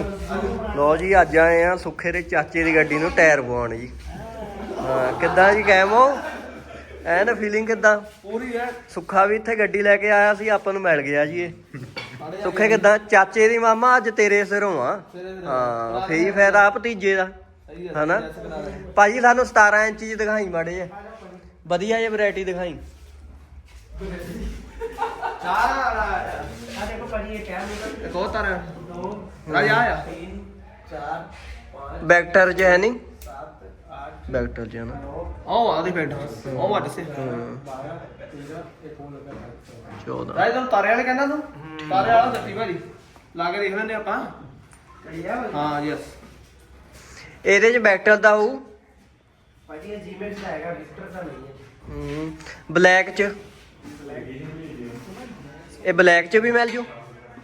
ਜੀ। ਲੋ ਜੀ ਅੱਜ ਆਏ ਆ ਸੁੱਖੇ ਦੇ ਚਾਚੇ ਦੀ ਗੱਡੀ ਨੂੰ ਟਾਇਰ ਪਵਾਉਣ ਜੀ। ਹਾਂ ਕਿੱਦਾਂ ਜੀ ਕੈਮ ਹੋ? ਐ ਨਾ ਫੀਲਿੰਗ ਕਿੱਦਾਂ? ਪੂਰੀ ਹੈ। ਸੁੱਖਾ ਵੀ ਇੱਥੇ ਗੱਡੀ ਲੈ ਕੇ ਆਇਆ ਸੀ ਆਪਾਂ ਨੂੰ ਮਿਲ ਗਿਆ ਜੀ ਇਹ। ਸੁੱਖੇ ਕਿੱਦਾਂ? ਚਾਚੇ ਦੀ ਮਾਮਾ ਅੱਜ ਤੇਰੇ ਸਿਰੋਂ ਆ ਹਾਂ ਫੇਈ ਫਾਇਦਾ ਭਤੀਜੇ ਦਾ। ਹਨਾ? ਭਾਜੀ ਸਾਨੂੰ 17 ਇੰਚ ਦੀ ਦਿਖਾਈ ਮਾੜੇ ਆ ਵਧੀਆ ਜਿਹੀ ਵੈਰਾਈਟੀ ਦਿਖਾਈ। ਬੈਕਟਰ ਚ ਹੈ ਨਹੀਂ? ਬੈਕਟਰ ਚ ਨਾ। ਆਹ ਆ ਦੇ ਬੈਡ ਆਹ ਵੱਡ ਸੇ। ਚੌਦਾਂ। ਰਾਜ ਤੁਹਾਨੂੰ ਤਾਰੇ ਵਾਲੇ ਕਹਿੰਦਾ ਤੂੰ? ਤਾਰੇ ਵਾਲਾ ਦੱਸੀ ਭਾਜੀ। ਲਾ ਕੇ ਦੇਖ ਲੈਂਦੇ ਆਪਾਂ। ਹਾਂ ਯੈਸ ਇਹਦੇ ਚ ਬੈਕਟਰ ਦਾ ਹੋਊ? ਭਾਜੀ ਇਹ ਜੀਮੇਲ ਦਾ ਹੈਗਾ ਵਿਜ਼ਟਰ ਦਾ ਨਹੀਂ ਹੈ। ਬਲੈਕ ਚ? ਇਹ ਬਲੈਕ 'ਚ ਵੀ ਮਿਲ ਜੂ?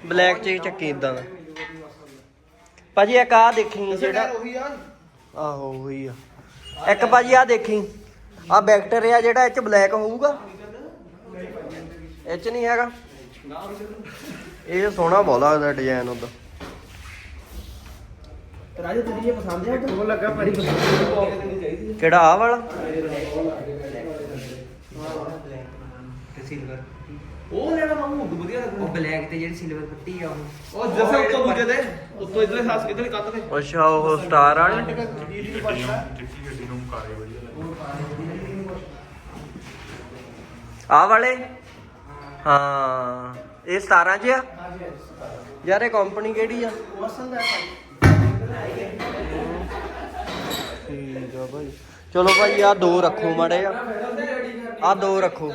ਬਲੈਕ 'ਚ ਚੱਕੀ ਇਦਾਂ ਦਾ। ਭਾਜੀ ਇੱਕ ਆ ਦੇਖੀ ਜਿਹੜਾ ਆਹੋ ਉਹੀ ਆ। ਇੱਕ ਭਾਜੀ ਆ ਦੇਖੀ। ਆ ਬੈਕਟਰ ਆ ਜਿਹੜਾ ਇਹ 'ਚ ਬਲੈਕ ਹੋਊਗਾ। ਇਹ 'ਚ ਨਹੀਂ ਹੈਗਾ। ਇਹ ਸੋਹਣਾ ਬੋਲਾ ਇਹਦਾ ਡਿਜ਼ਾਈਨ ਉਹਦਾ। ਕਿਹੜਾ ਆ ਵਾਲਾ? ਤੇ ਸਿਲਵਰ ਉਹ ਲੈਣਾ ਮੈਂ ਮੁੰਡ ਵਧੀਆ ਲੱਗਣਾ ਉਹ ਬਲੈਕ ਤੇ ਜਿਹੜੀ ਸਿਲਵਰ ਪੱਟੀ ਆ ਉਹ। ਉਹ ਜਸੇ ਉੱਤੋਂ ਦੂਜੇ ਦੇ ਉੱਤੋਂ ਇਧਰਲੇ ਸਾਸ ਇਧਰਲੇ ਕੰਧ ਤੇ। ਅੱਛਾ ਉਹ ਸਟਾਰ ਵਾਲੀ ਚਿੱਟੀ ਗੱਡੀ ਨੂੰ ਕਾਰੇ ਵਧੀਆ ਲੱਗੀ ਆ ਵਾਲੇ? ਹਾਂ ਇਹ 17 ਜਿਆ ਯਾਰ ਇਹ ਕੰਪਨੀ ਕਿਹੜੀ ਆ? ਠੀਕ ਆ ਭਾਈ। ਚਲੋ ਭਾਈ ਆ ਦੋ ਰੱਖੋ ਮਾੜੇ ਆ। ਆ ਦੋ ਰੱਖੋ।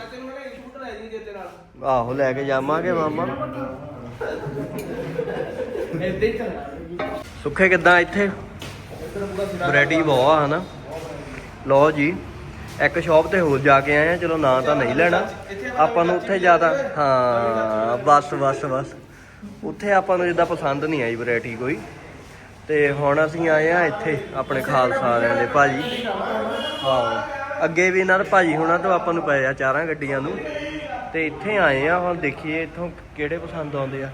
ਆਹੋ, ਲੈ ਕੇ ਜਾਵਾਂਗੇ ਮਾਮਾ। ਸੁੱਖੇ ਕਿੱਦਾਂ ਇੱਥੇ? ਵੈਰਾਈਟੀ ਬਹੁਤ ਆ, ਹਨਾ? ਲਓ ਜੀ, ਇੱਕ ਸ਼ਾਪ ਤੇ ਹੋਰ ਜਾ ਕੇ ਆਏ ਆ, ਚਲੋ ਨਾਂ ਤਾਂ ਨਹੀਂ ਲੈਣਾ। ਆਪਾਂ ਨੂੰ ਉੱਥੇ ਜ਼ਿਆਦਾ, ਹਾਂ, ਬਸ ਬਸ ਬਸ। ਉੱਥੇ ਆਪਾਂ ਨੂੰ ਜਿੱਦਾਂ ਪਸੰਦ ਨਹੀਂ ਆਈ ਵੈਰਾਈਟੀ ਕੋਈ। ਤੇ ਹੁਣ ਅਸੀਂ ਆਏ ਆ ਇੱਥੇ, ਆਪਣੇ ਖਾਲਸਾ ਵਾਲਿਆਂ ਦੇ ਭਾਜੀ। ਹਾਂ ਅੱਗੇ ਵੀ ਇਹਨਾਂ ਦੇ ਭਾਜੀ ਹੁਣਾਂ ਤੋਂ ਆਪਾਂ ਨੂੰ ਪਏ ਆ ਚਾਰਾਂ ਗੱਡੀਆਂ ਨੂੰ। ਤੇ ਇੱਥੇ ਆਏ ਆ ਹੁਣ ਦੇਖੀਏ ਇੱਥੋਂ ਕਿਹੜੇ ਪਸੰਦ ਆਉਂਦੇ ਆ।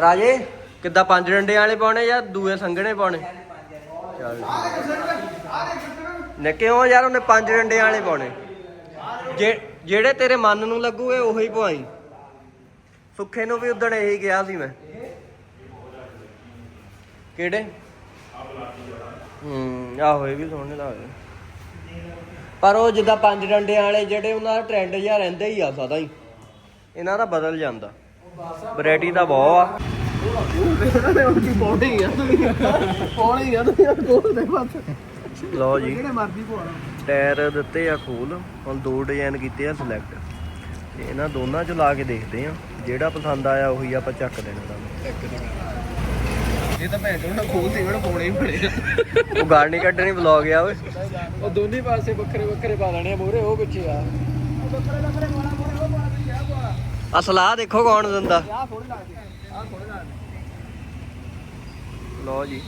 ਰਾਜੇ? ਕਿੱਦਾਂ ਪੰਜ ਡੰਡੇ ਵਾਲੇ ਪਾਉਣੇ ਜਾਂ ਦੂਏ ਸੰਘਣੇ ਪਾਉਣੇ? ਚੱਲ ਨੇ ਕਿਉਂ ਯਾਰ ਉਹਨੇ ਪੰਜ ਡੰਡੇ ਵਾਲੇ ਪਾਉਣੇ। ਜੇ ਜਿਹੜੇ ਤੇਰੇ ਮਨ ਨੂੰ ਲੱਗੂਗੇ ਉਹੀ ਪਵਾਈ। ਸੁੱਖੇ ਨੂੰ ਵੀ ਉਦਣ ਇਹੀ ਕਿਹਾ ਸੀ ਮੈਂ। ਕਿਹੜੇ? ਹੂੰ ਆਹੋ ਇਹ ਵੀ ਸੋਹਣੇ ਲੱਗਦੇ। ਪਰ ਉਹ ਜਿੱਦਾਂ ਪੰਜ ਡੰਡਿਆਂ ਵਾਲੇ ਜਿਹੜੇ ਉਹਨਾਂ ਦਾ ਟ੍ਰੈਂਡ ਜਿਹਾ ਰਹਿੰਦਾ ਹੀ ਆ ਸਦਾ ਹੀ। ਇਹਨਾਂ ਦਾ ਬਦਲ ਜਾਂਦਾ। ਵੈਰਾਈਟੀ ਤਾਂ ਬਹੁਤ ਆ। ਲਓ ਜੀ। ਟਾਇਰ ਦਿੱਤੇ ਆ ਖੋਲ। ਹੁਣ ਦੋ ਡਿਜ਼ਾਈਨ ਕੀਤੇ ਆ ਸਿਲੈਕਟ ਤੇ ਇਹਨਾਂ ਦੋਨਾਂ ਚ ਲਾ ਕੇ ਦੇਖਦੇ ਆ। ਜਿਹੜਾ ਪਸੰਦ ਆਇਆ ਉਹੀ ਆਪਾਂ ਚੱਕ ਦੇਣਾ ਤੁਹਾਨੂੰ। ਇਹ ਤਾਂ ਭੈਣ ਚੋਂ ਨਾ ਖੋਲਦੇ ਉਹਨਾਂ ਪਾਉਣੇ ਹੀ ਬਣੇ ਉਹ ਗਾਲ ਨਹੀਂ ਕੱਢਣੀ ਵਲੌਗ ਆ ਓਏ। ਉਹ ਦੋਨੇ ਪਾਸੇ ਵੱਖਰੇ ਵੱਖਰੇ ਪਾ ਲੈਣੇ ਆ ਮੋਰੇ ਉਹ ਪਿੱਛੇ ਆ। ਵੱਖਰੇ ਵੱਖਰੇ ਪਾਣਾ ਮੋਰੇ ਉਹ ਪਾਣਾ ਵੀ ਆ ਪਾ ਆ ਸਲਾਹ ਦੇਖੋ ਕੌਣ ਦਿੰਦਾ। ਆ ਜੀ।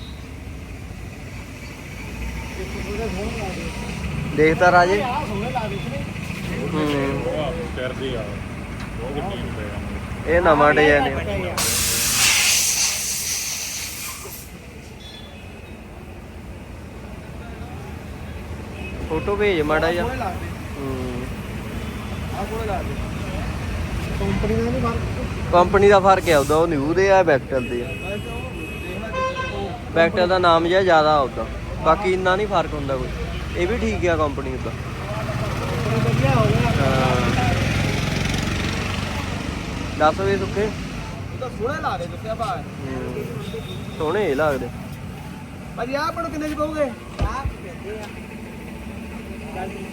ਦੇਖਤਾ ਰਾਜੇ। ਕਰਦੇ ਆ ਬਹੁਤ ਗੱਡੀ ਹੁੰਦੇ ਆ ਇਹ ਨਵਾਂ ਡਿਜ਼ਾਈਨ ਹੈ ਫੋਟੋ ਭੇਜ ਮਾੜਾ ਜਿਹਾ। ਹੂੰ। ਆ ਸੋਹਣੇ ਲੱਗਦੇ ਕੰਪਨੀ ਦਾ ਨਹੀਂ ਮਾਰ ਕੰਪਨੀ ਦਾ ਫ਼ਰਕ ਹੈ ਉਹਦਾ ਉਹ ਨਿਊ ਦੇ ਆ ਵੈਕਟਰ ਦੇ ਵੈਕਟਰ ਦਾ ਨਾਮ ਜਿਹਾ ਜ਼ਿਆਦਾ ਉਹਦਾ ਬਾਕੀ ਇੰਨਾ ਨਹੀਂ ਫ਼ਰਕ ਹੁੰਦਾ ਕੋਈ। ਇਹ ਵੀ ਠੀਕ ਆ ਕੰਪਨੀ ਦਾ ਵਧੀਆ ਹੋ। ਗਿਆ ਦੱਸ ਵੀ ਸੁੱਕੇ ਉਹ ਤਾਂ ਸੋਹਣੇ ਲੱਗਦੇ ਦੱਸਿਆ ਭਾ ਹੂੰ। ਸੋਹਣੇ ਇਹ ਲੱਗਦੇ। ਭਾਜੀ ਆਹ ਆਪਾਂ ਨੂੰ ਕਿੰਨੇ ਚ ਕਹੋਗੇ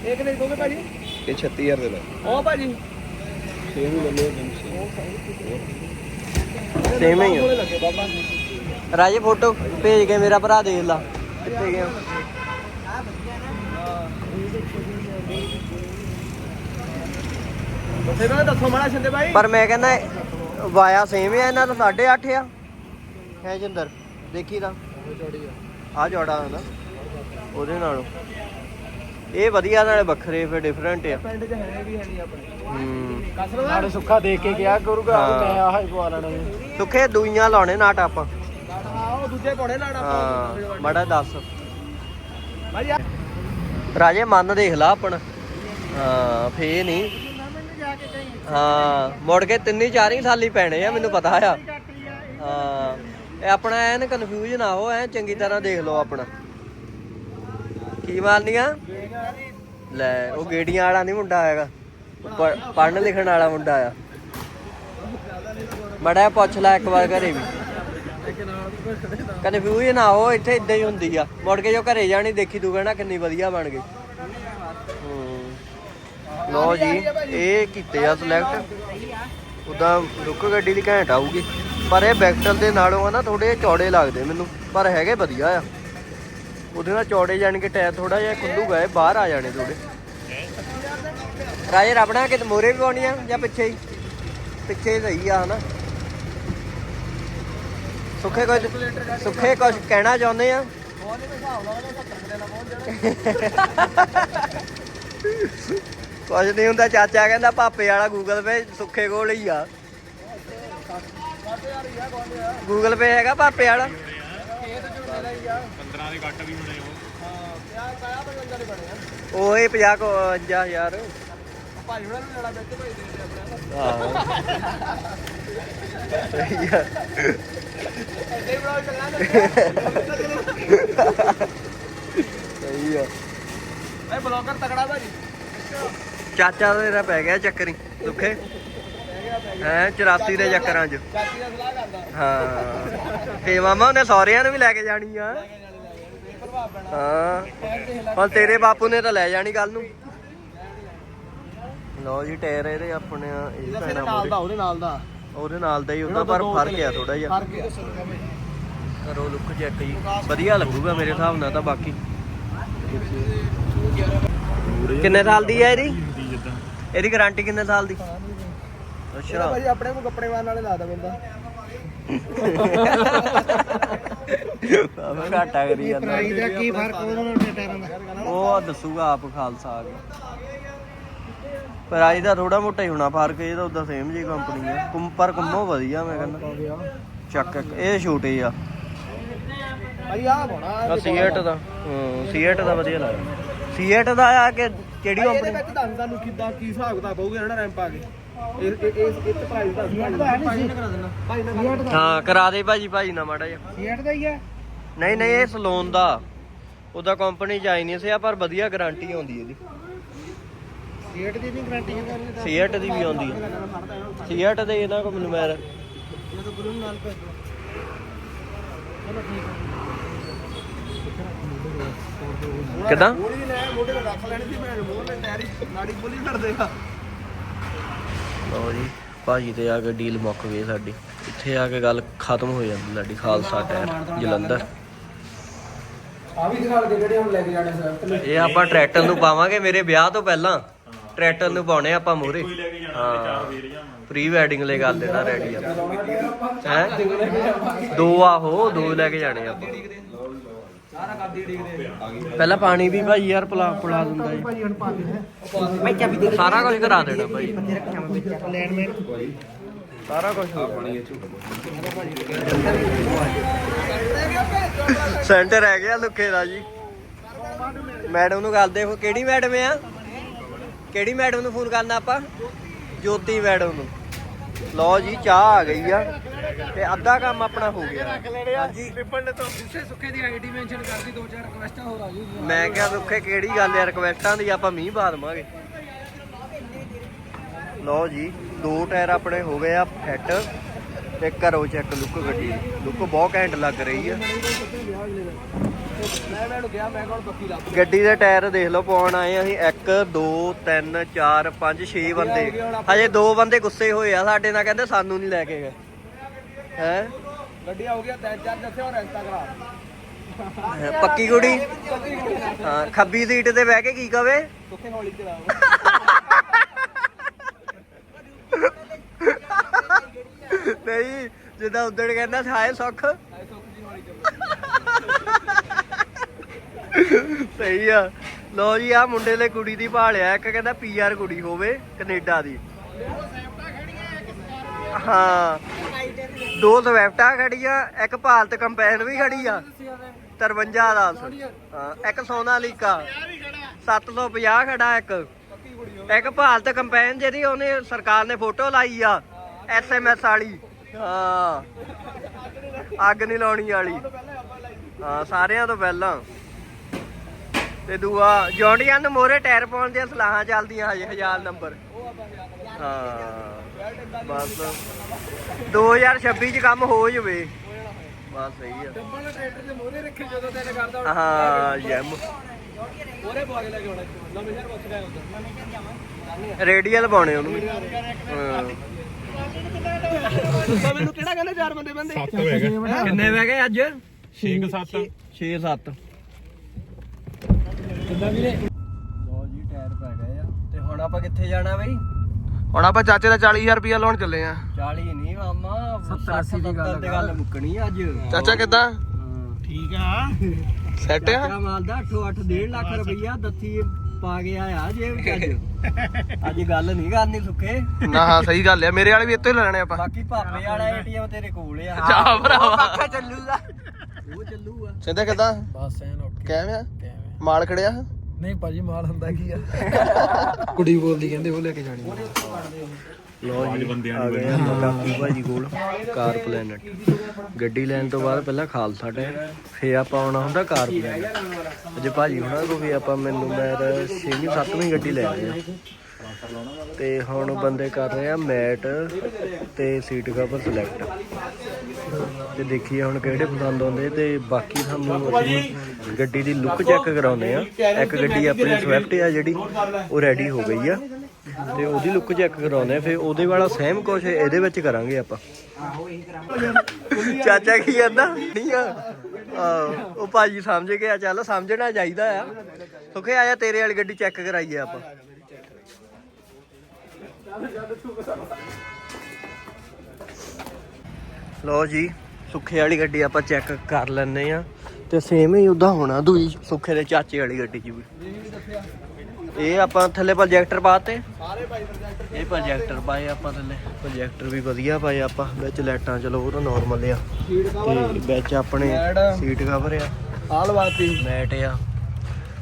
ਇਹ ਕਿੰਨੇ ਚ ਕਹੋਗੇ ਭਾਜੀ? ਇਹ 36000 ਦੇ ਲੈ ਉਹ ਭਾਜੀ ਸੇਮ ਹੀ ਲੈ ਲਓ ਸੇਮ ਹੀ ਸੋਹਣੇ ਆ ਲੱਗੇ ਬਾਬਾ। ਰਾਜੇ ਫੋਟੋ ਭੇਜ ਕੇ ਮੇਰਾ ਭਰਾ ਦੇਖ ਲਾ। ਕਿੱਥੇ ਗਿਆ? ਨਾ ਦੱਸੋ ਮਾੜਾ ਛਿੰਦੇ ਭਾਈ ਪਰ ਮੈਂ ਕਹਿੰਦਾ ਵਾਇਆ ਸੇਮ ਆ ਇਹਨਾਂ ਦਾ 8.5 ਆ। ਹੈ ਜਿੰਦਰ ਦੇਖੀ ਤਾਂ। ਆ। ਜੋੜਾ ਹੁੰਦਾ ਉਹਦੇ ਨਾਲੋਂ। ਇਹ ਵਧੀਆ ਨਾਲੇ ਵੱਖਰੇ ਫਿਰ ਡਿਫਰੈਂਟ ਆ। ਪਿੰਡ 'ਚ ਹੈ ਵੀ ਹੈ ਨਹੀਂ ਆਪਣੇ। ਨਾਲੇ ਸੁੱਖਾ ਦੇਖ ਕੇ ਕਿਹਾ ਕਰੂਗਾ ਹਾਂ। ਮੈਂ ਆਹ ਹੀ ਪਵਾ ਲੈਣਾ ਸੁੱਖੇ ਦੂਈਆਂ ਲਾਉਣੇ ਨਾਟ ਆਪਾਂ। ਆਹ ਉਹ ਦੂਜੇ ਪੌੜੇ ਲਾਣਾ ਹਾਂ ਮੜਾ ਦੱਸ। ਰਾਜੇ ਮਨ ਦੇਖ ਲਾ ਆਪਣਾ। ਹਾਂ ਫੇ ਨਹੀਂ। ਹਾਂ ਮੁੜ ਕੇ ਤਿੰਨੀ ਚਾਰ ਹੀ ਸਾਲੀ ਪੈਣੇ ਆ ਮੈਨੂੰ ਪਤਾ ਆ। ਹਾਂ ਇਹ ਆਪਣਾ ਐਨ ਕਨਫਿਊਜ਼ ਨਾ ਹੋ ਐ ਚੰਗੀ ਤਰ੍ਹਾਂ ਦੇਖ ਲਓ ਆਪਣਾ। ਕੀ ਮਾਰਨੀਆਂ? ਲੈ, ਉਹ ਗੇੜੀਆਂ ਵਾਲਾ ਨਹੀਂ ਮੁੰਡਾ ਹੈਗਾ। ਪੜਨ ਲਿਖਣ ਵਾਲਾ ਮੁੰਡਾ ਆ। ਮੜਾ ਪੁੱਛ ਲੈ ਇੱਕ ਵਾਰ ਘਰੇ ਵੀ। ਕਨਫਿਊਜ਼ ਨਾ ਹੋ, ਇੱਥੇ ਇਦਾਂ ਹੀ ਹੁੰਦੀ ਆ। ਮੁੜ ਕੇ ਜੋ ਘਰੇ ਜਾਣੀ, ਦੇਖੀ ਤੂੰ ਕਹਿਣਾ ਕਿੰਨੀ ਵਧੀਆ ਬਣ ਗਈ। ਹੂੰ। ਲੋ ਜੀ, ਇਹ ਕੀਤੇ ਆ ਸਿਲੈਕਟ ਉਦਾਂ ਲੁੱਕ ਗੱਡੀ ਦੀ ਘੈਂਟ ਆਊਗੀ। ਪਰ ਇਹ ਬੈਕਟਲ ਦੇ ਨਾਲੋਂ ਆ ਨਾ ਥੋੜੇ ਚੌੜੇ ਲੱਗਦੇ ਮੈਨੂੰ। ਪਰ ਹੈਗੇ ਵਧੀਆ ਆ। ਉਹਦੇ ਨਾਲ ਚੌੜੇ ਜਾਣ ਕੇ ਟਾਇਰ ਥੋੜਾ ਜਿਹਾ ਖੁੱਲੂਗਾ, ਇਹ ਬਾਹਰ ਆ ਜਾਣੇ ਥੋੜੇ ਰਾਜੇ ਰਬੜਾ ਕਿ ਮੋਰੇ ਵੀ ਪਾਉਣੀਆਂ ਜਾਂ ਪਿੱਛੇ ਹੀ? ਪਿੱਛੇ ਸਹੀ ਆ, ਹਨਾ? ਸੁੱਖੇ ਕੁਝ ਸੁੱਖੇ ਕੁਝ ਕਹਿਣਾ ਚਾਹੁੰਦੇ ਆ? ਕੁਝ ਨਹੀਂ ਹੁੰਦਾ, ਚਾਚਾ ਕਹਿੰਦਾ ਪਾਪੇ ਵਾਲਾ ਗੂਗਲ ਪੇ ਸੁੱਖੇ ਕੋਲ ਹੀ ਆ। ਗੂਗਲ ਪੇ ਹੈਗਾ ਪਾਪੇ ਵਾਲਾ? 15 ਦੇ ਕੱਟ ਵੀ ਬਣੇ ਉਹ। ਓਏ 50 ਕੋ 50000 ਭਾਈ ਉਹਨਾਂ ਨੂੰ ਲੈਣਾ ਵਿੱਚ ਭਾਈ ਦੇ ਦੇ ਆਪਣਾ ਆਹੋ। ਸਹੀ ਆ ਐਡੇ ਚੱਲਣਾ ਸਹੀ ਆ। ਬਲੌਗਰ ਤਕੜਾ ਭਾਜੀ। ਚਾਚਾ ਦਾ ਤੇਰਾ ਪੈ ਗਿਆ ਚੱਕਰੀ ਸੁੱਖੇ ਹੈ 84 ਦੇ ਚੱਕਰਾਂ 'ਚ। ਚਾਚੀ ਦਾ ਸਲਾਹ ਕਰਦਾ। ਹਾਂ। ਫੇ ਮਾਮਾ ਉਹਨੇ ਸਹੁਰਿਆਂ ਨੂੰ ਵੀ ਲੈ ਕੇ ਜਾਣੀ ਆ। ਪ੍ਰਭਾਵ ਪੈਣਾ। ਹਾਂ। ਹੁਣ ਤੇਰੇ ਬਾਪੂ ਨੇ ਤਾਂ ਲੈ ਜਾਣੀ ਕੱਲ ਨੂੰ। ਲੋ ਜੀ ਟਾਇਰ ਇਹਦੇ ਆਪਣੇ ਆ, ਇਹ ਇਹਦਾ ਪੈਣਾ ਨਾਲ ਦਾ ਉਹਦੇ ਨਾਲ ਦਾ। ਉਹਦੇ ਨਾਲ ਦਾ ਹੀ ਹੁੰਦਾ ਪਰ ਫ਼ਰਕ ਆ ਥੋੜਾ ਜਿਹਾ। ਫ਼ਰਕ ਕਰੋ ਲੁੱਕ ਚੈੱਕ ਜੀ। ਵਧੀਆ ਲੱਗੂਗਾ ਮੇਰੇ ਹਿਸਾਬ ਨਾਲ ਤਾਂ ਬਾਕੀ। ਕਿੰਨੇ ਸਾਲ ਦੀ ਹੈ ਇਹਦੀ? ਇਹਦੀ ਗਾਰੰਟੀ ਕਿੰਨੇ ਸਾਲ ਦੀ? ਅੱਛਾ। ਭਾਜੀ ਆਪਣੇ ਕੋ ਕੱਪੜੇ ਵਾਣ ਵਾਲੇ ਲਾ ਦਾ ਬੰਦਾ। ਬਾਬਾ ਘਾਟਾ ਕਰੀ ਜਾਂਦਾ। ਦਾ ਕੀ ਫ਼ਰਕ ਉਹਨਾਂ ਨਾਲ ਟਾਇਰਾਂ ਦਾ? ਉਹ ਦੱਸੂਗਾ ਆਪ ਖਾਲਸਾ ਆ ਗਿਆ। ਪ੍ਰਾਈਸ ਦਾ ਥੋੜਾ ਮੋਟਾ ਹੀ ਹੋਣਾ ਫ਼ਰਕ ਇਹ ਤਾਂ ਉਦਾਂ ਸੇਮ ਜੀ ਕੰਪਨੀ ਆ। ਕੁੰਮ ਪਰ ਕੁੰਮੋ ਵਧੀਆ ਮੈਂ ਕਹਿੰਦਾ। ਚੱਕ ਇੱਕ- ਇਹ ਛੋਟੇ ਆ। ਭਾਈ ਆ ਬਣਾ ਆ। ਸੀਏਟ ਦਾ। ਹਾਂ ਸੀਏਟ ਦਾ ਵਧੀਆ ਲੱਗਦਾ। ਸੀਏਟ ਦਾ ਆ ਕਿ ਕਿਹੜੀ ਇਹਦੇ ਕੰਪਨੀ ਵਿੱਚ ਦੱਸ ਤੁਹਾਨੂੰ ਕਿੱਦਾਂ ਕੀ ਹਿਸਾਬ ਕਿਤਾਬ ਪਊਗਾ ਨਾ ਰੈਂਪ ਆ ਕੇ? ਇਹ ਇਹ ਇਸ ਪ੍ਰਾਈਸ ਦਾ ਭਾਈ ਨੇ ਕਰਾ ਦੇਣਾ। ਭਾਈ ਨੇ ਹਾਂ ਕਰਾ ਦੇ ਭਾਜੀ ਭਾਜੀ ਨਾ ਮਾੜਾ ਜਿਹਾ। ਸੀਟ ਦਾ ਹੀ ਹੈ ਨਹੀਂ ਨਹੀਂ ਇਹ ਸਲੋਨ ਦਾ। ਉਹਦਾ ਕੰਪਨੀ ਆਈ ਨਹੀਂ ਸੀ ਪਰ ਵਧੀਆ ਗਾਰੰਟੀ ਆਉਂਦੀ ਇਹਦੀ। ਸੀਟ ਦੀ ਨਹੀਂ ਗਾਰੰਟੀ ਹੈ ਸੀਏਟ ਦੀ ਵੀ ਆਉਂਦੀ ਹੈ ਸੀਏਟ ਦੇ ਇਹਨਾਂ ਕੋ ਮੈਨੂੰ ਮੈਰ ਇਹ ਤਾਂ ਬਲੂਨ ਨਾਲ ਪੈ ਚਲੋ ਠੀਕ ਕਿੱਦਾਂ? ਮੋੜੀ ਲੈ ਮੋਢੇ ਤੇ ਰੱਖ ਲੈਣੀ ਸੀ ਮੈਂ ਮੋੜ ਲੈ ਟਾਇਰ ਨਾੜੀ ਬੁੱਲੀ ਕਰ ਦੇਗਾ ਲਓ ਜੀ ਭਾਜੀ ਤੇ ਆ ਕੇ ਡੀਲ ਮੁੱਕ ਗਈ ਸਾਡੀ। ਇੱਥੇ ਆ ਕੇ ਗੱਲ ਖਤਮ ਹੋ ਜਾਂਦੀ ਸਾਡੀ ਖਾਲਸਾ ਟਾਇਰ ਜਲੰਧਰ। ਆ ਵੀ ਦਿਖਾ ਦੇ ਜਿਹੜੇ ਹੁਣ ਲੈ ਕੇ ਜਾਣੇ ਸਰ। ਇਹ ਆਪਾਂ ਟਰੈਕਟਰ ਨੂੰ ਪਾਵਾਂਗੇ ਮੇਰੇ ਵਿਆਹ ਤੋਂ ਪਹਿਲਾਂ। ਟਰੈਕਟਰ ਨੂੰ ਪਾਉਣੇ ਆਪਾਂ ਮੂਰੇ ਕੋਈ ਲੈ ਕੇ ਜਾਣਾ ਤੇ ਚਾਰ ਫੇਰ ਜਾਵਾਂਗੇ। ਪ੍ਰੀ ਵੈਡਿੰਗ ਲਈ ਕਰ ਦੇਣਾ ਰੈਡੀ ਆ। ਹੈ? ਦੋ ਆਹੋ ਦੋ ਲੈ ਕੇ ਜਾਣੇ ਆਪਾਂ। ਪਹਿਲਾਂ ਪਾਣੀ ਵੀ ਭਾਈ ਯਾਰ ਪਲਾ ਪਲਾ ਦਿੰਦਾ ਜੀ ਹੁਣ ਦੇ ਭਾਈ ਚਾਬੀ ਦੇ ਸਾਰਾ ਕੁਝ ਕਰਾ ਦੇਣਾ ਭਾਈ। ਰੱਖਿਆ ਮੈਂ ਵਿੱਚ ਲੈਂਡਮੈਨ ਸਾਰਾ ਕੁਝ ਸੈਂਟਰ ਰਹਿ ਗਿਆ ਲੁੱਕੇ ਦਾ ਜੀ। ਮੈਡਮ ਨੂੰ ਗੱਲ ਦੇਖੋ ਕਿਹੜੀ ਮੈਡਮ ਆ? ਕਿਹੜੀ ਮੈਡਮ ਨੂੰ ਫੋਨ ਕਰਨਾ ਆਪਾਂ? ਜੋਤੀ ਮੈਡਮ ਨੂੰ। ਲਓ ਜੀ ਚਾਹ ਆ ਗਈ ਆ। ਤੇ ਅੱਧਾ ਕੰਮ ਆਪਣਾ ਹੋ ਗਿਆ। ਹਾਂਜੀ। ਰਿਪਨ ਤੋਂ ਸੁੱਖੇ ਸੁੱਖੇ ਦੀ ਆਈਡੀ ਮੈਂਸ਼ਨ ਕਰਦੀ ਦੋ ਚਾਰ ਰਿਕਵੈਸਟਾਂ ਹੋਰ ਆ ਜੂਗੀਆਂ ਮੈਂ ਕਿਹਾ ਦੁੱਖੇ ਕਿਹੜੀ ਗੱਲ ਆ? ਰਿਕਵੈਸਟਾਂ ਦੀ ਆਪਾਂ ਮੀਂਹ ਪਾ ਦਵਾਂਗੇ। ਲਓ ਜੀ ਦੋ ਟਾਇਰ ਆਪਣੇ ਹੋ ਗਏ ਆ ਫਿੱਟ। ਤੇ ਕਰੋ ਚੈੱਕ ਲੁੱਕ ਗੱਡੀ ਲੁੱਕ ਬਹੁਤ ਘੈਂਟ ਲੱਗ ਰਹੀ ਆ। ਮੈਂ ਮੈਨੂੰ ਗਿਆ ਮੈਂ ਕੋਲ ਪੱਕੀ ਲੱਭ ਗੱਡੀ ਦੇ ਟਾਇਰ ਦੇਖ ਲਓ ਪਾਉਣ ਆਏ ਅਸੀਂ। 1 2 3 4 5 6 ਬੰਦੇ। ਹਜੇ ਦੋ ਬੰਦੇ ਗੁੱਸੇ ਹੋਏ ਆ ਸਾਡੇ ਨਾਲ ਕਹਿੰਦੇ ਸਾਨੂੰ ਨਹੀਂ ਲੈ ਕੇ ਗਏ। ਹੈ? ਗੱਡੀ ਹੋ ਗਿਆ ਤਿੰਨ ਚਾਰ ਜੱਥੇ ਹੋਰ ਇੰਸਟਾਗ੍ਰਾਮ ਪੱਕੀ ਕੁੜੀ? ਹਾਂ ਖੱਬੀ ਸੀਟ ਤੇ ਬਹਿ ਕੇ ਕੀ ਕਵੇ? ਸੁੱਖੇ ਹੌਲੀ ਚਲਾਓ ਨਹੀਂ ਜਿੱਦਾਂ ਉਦੜ ਕਹਿੰਦਾ ਹਾਏ ਸੁੱਖ ਆਏ ਸੁੱਖ ਜੀ ਹੌਲੀ ਚਲਾਓ ਸਹੀ ਆ। ਲੋ ਜੀ ਆ ਮੁੰਡੇ ਲਈ ਕੁੜੀ ਦੀ ਭਾਲਿਆ ਇੱਕ ਕਹਿੰਦਾ ਪੀਆਰ ਕੁੜੀ ਹੋਵੇ, ਕੈਨੇਡਾ ਦੀ। ਹਾਂ। ਦੋ ਸਵਿਫਟਾਂ ਖੜੀਆਂ, ਇੱਕ ਭਾਰਤ ਕੰਪੈਨ ਵੀ ਖੜੀ ਆ। 53 ਦਾ ਹਾਂ, ਇੱਕ ਸੋਨਾਲੀਕਾ 750 ਖੜਾ ਇੱਕ। ਇੱਕ ਭਾਰਤ ਕੰਪੈਨ ਜਿਹੜੀ ਉਹਨੇ ਸਰਕਾਰ ਨੇ ਫੋਟੋ ਲਾਈ ਆ ਐਸਐਮਐਸ ਵਾਲੀ। ਹਾਂ। ਅੱਗ ਨਹੀਂ ਲਾਉਣੀ ਵਾਲੀ। ਹਾਂ, ਸਾਰਿਆਂ ਤੋਂ ਪਹਿਲਾਂ। ਤੇ ਦੂਆ ਜੌਂਡੀਆਂ ਨੂੰ ਮੋਰੇ ਟਾਇਰ ਪਾਉਣ ਦੀਆਂ ਸਲਾਹਾਂ ਚੱਲਦੀਆਂ ਹਜੇ 1000 ਨੰਬਰ। ਹਾਂ ਬਸ। 2026 ਚ ਕੰਮ ਹੋ ਜਵੇ। ਬਸ ਸਹੀ ਆ। ਡੱਬਾ ਟਰੈਕਟਰ ਦੇ ਮੋਹਰੇ ਰੱਖੀ ਜਦੋਂ ਤੈਨੂੰ ਕਰਦਾ ਹਾਂ ਜੈਮ ਮੋਹਰੇ ਪਾ ਕੇ ਲੈ ਕੇ ਆਉਣਾ ਨਵੇਂ ਸ਼ਹਿਰ ਪੁੱਛ ਗਿਆ ਉੱਧਰ ਰੇਡੀਅਲ ਪਾਉਣੇ ਉਹਨੂੰ ਵੀ। ਹਾਂ। ਤਾਂ ਮੈਨੂੰ ਕਿਹੜਾ ਕਹਿੰਦੇ ਚਾਰ ਬੰਦੇ ਬੰਦੇ? 7 ਹੋਏਗਾ ਕਿੰਨੇ ਬਹਿ ਗਏ ਅੱਜ? 6 7 6 7 ਕਿੰਨਾ ਵੀਰੇ? ਲੋ ਜੀ ਟਾਇਰ ਪੈ ਗਏ ਆ। ਤੇ ਹੁਣ ਆਪਾਂ ਕਿੱਥੇ ਜਾਣਾ ਬਈ? ਹੁਣ ਆਪਾਂ ਚਾਚੇ ਦਾ 40000 ਰੁਪਇਆ ਲਾਉਣ ਚੱਲੇ ਆ। 40 ਨਹੀਂ ਮਾਮਾ 70 80 ਦੀ ਗੱਲ ਮੁੱਕਣੀ ਅੱਜ। ਚਾਚਾ ਕਿੱਦਾਂ? ਹਾਂ। ਠੀਕ ਆ। ਸੈੱਟ ਆ? ਚਾਚਾ ਮਾਲ ਦਾ 8 8 1.5 ਲੱਖ ਰੁਪਈਆ ਦੱਥੀ ਪਾ ਗਿਆ ਆ ਜੇਬ ਚ ਅੱਜ। ਅੱਜ ਗੱਲ ਨਹੀਂ ਕਰਨੀ ਸੁੱਖੇ। ਨਾ ਹਾਂ ਸਹੀ ਗੱਲ ਆ। ਮੇਰੇ ਵਾਲੇ ਵੀ ਇੱਥੇ ਹੀ ਲੈਣੇ ਆਪਾਂ। ਬਾਕੀ ਭਾਪੇ ਵਾਲਾ ਏਟੀਐਮ ਤੇਰੇ ਕੋਲ ਆ। ਜਾ ਭਰਾਵਾ। ਪੱਖਾ ਚੱਲੂਗਾ। ਉਹ ਚੱਲੂਗਾ। ਸਿੰਧੇ ਕਿੱਦਾਂ? ਬਸ ਐਨ ਓਕੇ। ਕਿਵੇਂ ਆ? ਕਿਵੇਂ ਮਾਲ ਖੜਿਆ? ਨਹੀਂ ਭਾਜੀ ਮਾਲ ਹੁੰਦਾ ਕੀ ਆ? ਕੁੜੀ ਬੋਲਦੀ ਕਹਿੰਦੇ ਉਹ ਲੈ ਕੇ ਜਾਣੀ। ਲੋ ਜੀ ਬੰਦਿਆਂ ਆਪਾਂ ਕਾਕੂ ਭਾਜੀ ਕੋਲ ਕਾਰ ਪਲੈਨਟ। ਗੱਡੀ ਲੈਣ ਤੋਂ ਬਾਅਦ ਪਹਿਲਾਂ ਖਾਲਸਾ ਟਾਇਰ ਫੇਰ ਆਪਾਂ ਆਉਣਾ ਹੁੰਦਾ ਕਾਰ ਪਲੈਨਟ। ਅਜੇ ਭਾਜੀ ਹੁਣਾਂ ਕੋ ਵੀ ਆਪਾਂ ਮੈਨੂੰ ਮੈਂ 6ਵੀਂ 7ਵੀਂ ਗੱਡੀ ਲੈ ਆਏ ਆ। ਤੇ ਹੁਣ ਬੰਦੇ ਕਰ ਰਹੇ ਆ ਮੈਟ ਤੇ ਸੀਟ ਕਵਰ ਸਿਲੈਕਟ ਤੇ ਦੇਖੀਏ ਹੁਣ ਕਿਹੜੇ ਪਸੰਦ ਆਉਂਦੇ, ਤੇ ਬਾਕੀ ਤੁਹਾਨੂੰ ਅਸੀਂ ਗੱਡੀ ਦੀ ਲੁੱਕ ਚੈੱਕ ਕਰਾਉਂਦੇ ਆ। ਇੱਕ ਗੱਡੀ ਆਪਣੀ ਸਵਿਫਟ ਆ ਜਿਹੜੀ, ਉਹ ਰੈਡੀ ਹੋ ਗਈ ਆ। ਤੇ ਉਹਦੀ ਲੁੱਕ ਚੈੱਕ ਕਰਾਉਂਦੇ ਆ, ਫਿਰ ਉਹਦੇ ਵਾਲਾ ਸੇਮ ਕੁਝ ਇਹਦੇ ਵਿੱਚ ਕਰਾਂਗੇ ਆਪਾਂ। ਚਾਚਾ ਕੀ ਕਹਿੰਦਾ? ਨਹੀਂ ਆ। ਉਹ ਭਾਜੀ ਸਮਝ ਗਿਆ, ਚੱਲ ਸਮਝਣਾ ਚਾਹੀਦਾ ਆ। ਸੁਖੇ, ਆਇਆ ਤੇਰੇ ਵਾਲੀ ਗੱਡੀ ਚੈੱਕ ਕਰਾਈਏ ਆਪਾਂ। ਲੋ ਜੀ ਸੁੱਖੇ ਵਾਲੀ ਗੱਡੀ ਆਪਾਂ ਚੈੱਕ ਕਰ ਲੈਨੇ ਆ ਤੇ ਸੇਮ ਹੀ ਉਦਾਂ ਹੋਣਾ ਦੂਈ ਸੁੱਖੇ ਦੇ ਚਾਚੇ ਵਾਲੀ ਗੱਡੀ ਵੀ। ਇਹ ਆਪਾਂ ਥੱਲੇ ਪ੍ਰੋਜੈਕਟਰ ਪਾਤੇ। ਸਾਰੇ ਭਾਈ ਪ੍ਰੋਜੈਕਟ ਇਹ ਪ੍ਰੋਜੈਕਟਰ ਪਾਏ ਆਪਾਂ ਥੱਲੇ। ਪ੍ਰੋਜੈਕਟਰ ਵੀ ਵਧੀਆ ਪਾਏ ਆਪਾਂ ਵਿੱਚ ਲਾਈਟਾਂ ਚਲੋ ਉਹ ਤਾਂ ਨਾਰਮਲ ਆ। ਤੇ ਵਿੱਚ ਆਪਣੇ। ਸੀਟ ਕਵਰ ਆ। ਆਲ ਵਾਤੀ ਮੈਟ ਆ।